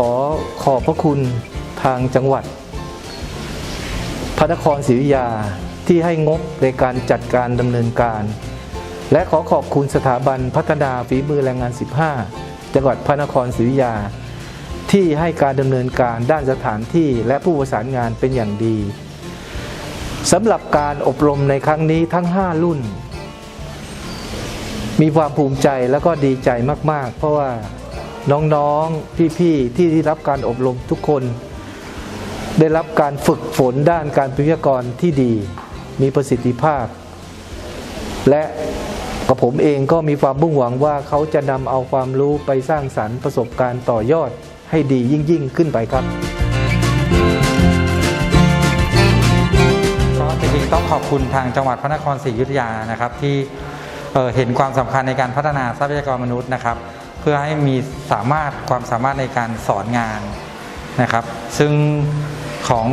ขอขอบพระคุณทางจังหวัด พระนครศรีอยุธยาที่ให้งบในการจัดการดำเนินการ และขอขอบคุณสถาบันพัฒนาฝีมือแรงงาน 15 จังหวัดพระนครศรีอยุธยา ที่ให้การดำเนินการด้านสถานที่และผู้ประสานงานเป็นอย่างดีสำหรับการอบรมในครั้งนี้ทั้ง 5 รุ่น มีความภูมิใจแล้วก็ดีใจมาก ๆ เพราะว่า น้องๆ พี่ๆ ที่ได้รับการอบรมทุกคน ได้รับการฝึกฝนด้านการเป็นวิยากรที่ดี มีประสิทธิภาพ และกับผมเองก็มีความมุ่งหวังว่าเขาจะนำเอาความรู้ไปสร้างสรรค์ประสบการณ์ต่อยอดให้ดียิ่งๆขึ้นไปครับก็จริงๆต้องขอบคุณทางจังหวัดพระนครศรีอยุธยานะครับที่เเห็นความสำคัญในการพัฒนาทรัพยากรมนุษย์นะครับ พื่อให้มีสามารถความสามารถในการสอนงานนะครับ ซึ่งของ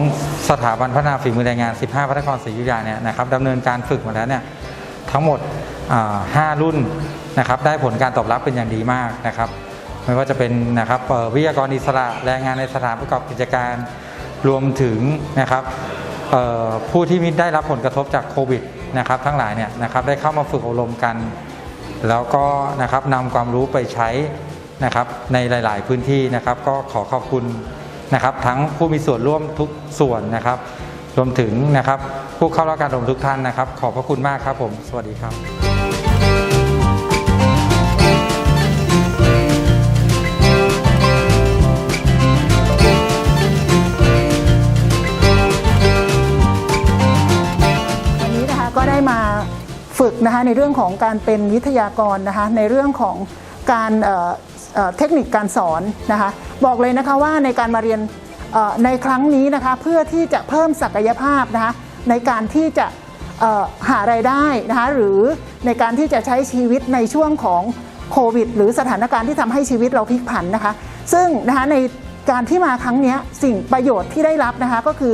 สถาบันพัฒนาฝีมือแรงงาน 15 พระนครศรีอยุธยาเนี่ยนะครับดำเนินการฝึกมาแล้วเนี่ยทั้งหมด 5 รุ่นนะครับได้ผลการตอบรับเป็นอย่างดีมากนะครับ ไม่ว่าจะเป็นนะครับวิทยากรอิสระแรงงานในสถานประกอบกิจการรวมถึงนะครับผู้ที่มิได้รับผลกระทบจากโควิดนะครับทั้งหลายเนี่ยนะครับได้เข้ามาฝึกอบรมกัน แล้วก็นะครับนำความรู้ไปใช้นะครับในหลาย ๆ พื้นที่นะครับ ก็ขอขอบคุณนะครับทั้งผู้มีส่วนร่วมทุกส่วนนะครับ รวมถึงนะครับผู้เข้ารับการอบรมทุกท่านนะครับ ขอบพระคุณมากครับผม สวัสดีครับ ฝึกนะคะในเรื่องของการเป็นวิทยากรนะคะในเรื่องของการเเเทคนิคการสอนนะคะบอกเลยนะคะว่าในการมาเรียนในครั้งนี้นะคะเพื่อที่จะเพิ่มศักยภาพนะคะในการที่จะหารายได้นะคะหรือในการที่จะใช้ชีวิตในช่วงของโควิด หรือสถานการณ์ที่ทำให้ชีวิตเราพลิกผันนะคะ ซึ่งนะคะในการที่มาครั้งนี้สิ่งประโยชน์ที่ได้รับนะคะก็คือ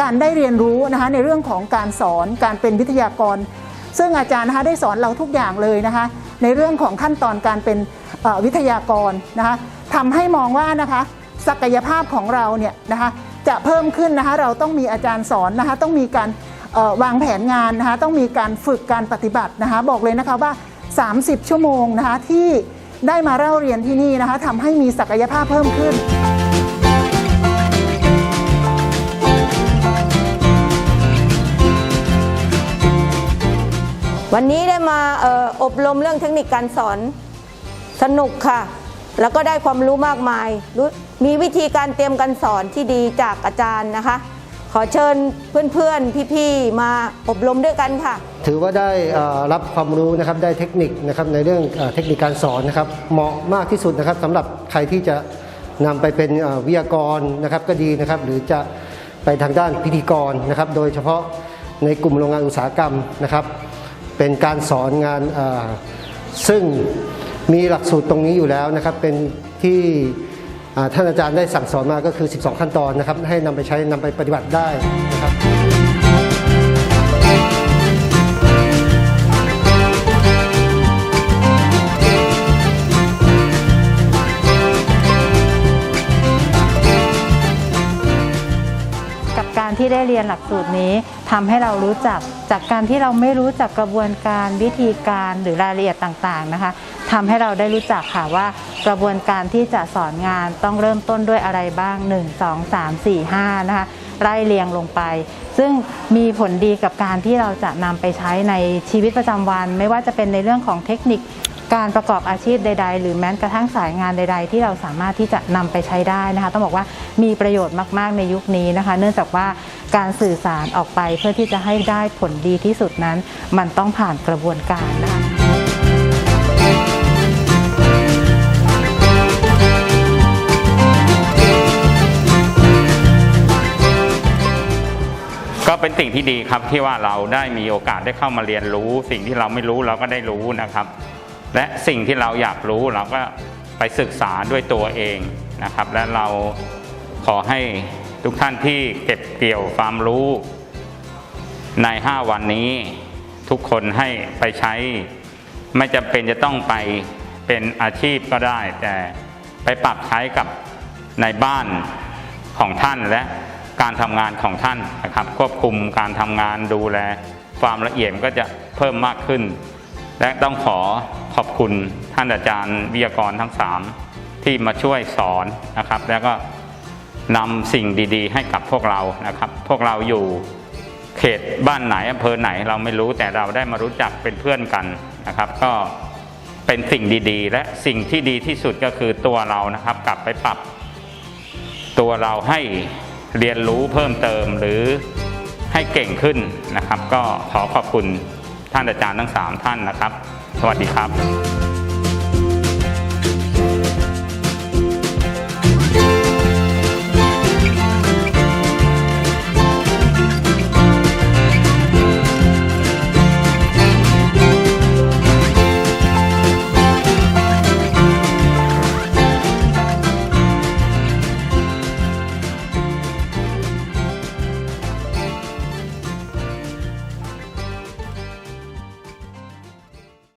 การได้เรียนรู้นะคะในเรื่องของการสอนการเป็นวิทยากร ซึ่งอาจารย์นะคะได้สอนเราทุกอย่างเลยนะคะ ในเรื่องของขั้นตอนการเป็นวิทยากรนะคะทำให้มองว่านะคะศักยภาพของเราเนี่ยนะคะจะเพิ่มขึ้นนะคะเราต้องมีอาจารย์สอนนะคะต้องมีการวางแผนงานนะคะต้องมีการฝึกการปฏิบัตินะคะบอกเลยนะคะว่า 30 ชั่วโมงนะคะที่ได้มาเล่าเรียนที่นี่นะคะทำให้มีศักยภาพเพิ่มขึ้น วันนี้ได้มาออบรมเรื่องเทคนิคการสอนสนุกค่ะ แล้วก็ได้ความรู้มากมาย มีวิธีการเตรียมการสอนที่ดีจากอาจารย์นะคะ ขอเชิญเพื่อนๆ พี่ๆ มาอบรมด้วยกันค่ะ ถือว่าได้รับความรู้นะครับ ได้เทคนิคนะครับในเรื่องเทคนิคการสอนนะครับ เหมาะมากที่สุดนะครับสำหรับใครที่จะนำไปเป็นวิทยากรนะครับก็ดีนะครับ หรือจะไปทางด้านพิธีกรนะครับ โดยเฉพาะในกลุ่มโรงงานอุตสาหกรรมนะครับ เป็นการสอนงานซึ่งมีหลักสูตรตรงนี้อยู่แล้วนะครับ เป็นที่ท่านอาจารย์ได้สั่งสอนมาก็คือ 12 ขั้นตอนนะครับ ให้นำไปใช้นำไปปฏิบัติได้นะครับกับการที่ได้เรียนหลักสูตรนี้ทำให้เรารู้จัก จากการที่เราไม่รู้จักกระบวนการวิธีการหรือรายละเอียดต่างๆนะคะทำให้เราได้รู้จักค่ะว่ากระบวนการที่จะสอนงานต้องเริ่มต้นด้วยอะไรบ้าง 1 2 3 4 5 นะคะไล่เรียงลงไป ซึ่งมีผลดีกับการที่เราจะนำไปใช้ในชีวิตประจำวัน ไม่ว่าจะเป็นในเรื่องของเทคนิค การประกอบอาชีพใด ๆ หรือแม้กระทั่งสายงานใด ๆ ที่เราสามารถที่จะนำไปใช้ได้นะคะ ต้องบอกว่ามีประโยชน์มากๆในยุคนี้นะคะ เนื่องจากว่าการสื่อสารออกไปเพื่อที่จะให้ได้ผลดีที่สุดนั้น มันต้องผ่านกระบวนการนะคะก็เป็นสิ่งที่ดีครับที่ว่าเราได้มีโอกาสได้เข้ามาเรียนรู้ สิ่งที่เราไม่รู้เราก็ได้รู้นะครับ และสิ่งที่เราอยากรู้เราก็ไปศึกษาด้วยตัวเองนะครับ และเราขอให้ทุกท่านที่เก็บเกี่ยวความรู้ใน 5 วันนี้ ทุกคนให้ไปใช้ ไม่จำเป็นจะต้องไปเป็นอาชีพก็ได้ แต่ไปปรับใช้กับในบ้านของท่านและการทำงานของท่านนะครับ ควบคุมการทำงานดูแล ความละเอียดก็จะเพิ่มมากขึ้น และต้องขอ อบคุณท่านอาจารย์วิทยากรทั้ง 3 ที่มาช่วยสอนนะครับ แล้วก็นำสิ่งดีๆ ให้กับพวกเรานะครับ พวกเราอยู่เขตบ้านไหนอำเภอไหนเราไม่รู้แต่เราได้มารู้จักเป็นเพื่อนกันนะครับ ก็เป็นสิ่งดีๆ และสิ่งที่ดีที่สุดก็คือตัวเรานะครับ กลับไปปรับ ตัวเราให้เรียนรู้เพิ่มเติมหรือให้เก่งขึ้นนะครับ ก็ขอขอบคุณท่านอาจารย์ทั้ง 3 ท่านนะครับ สวัสดีครับ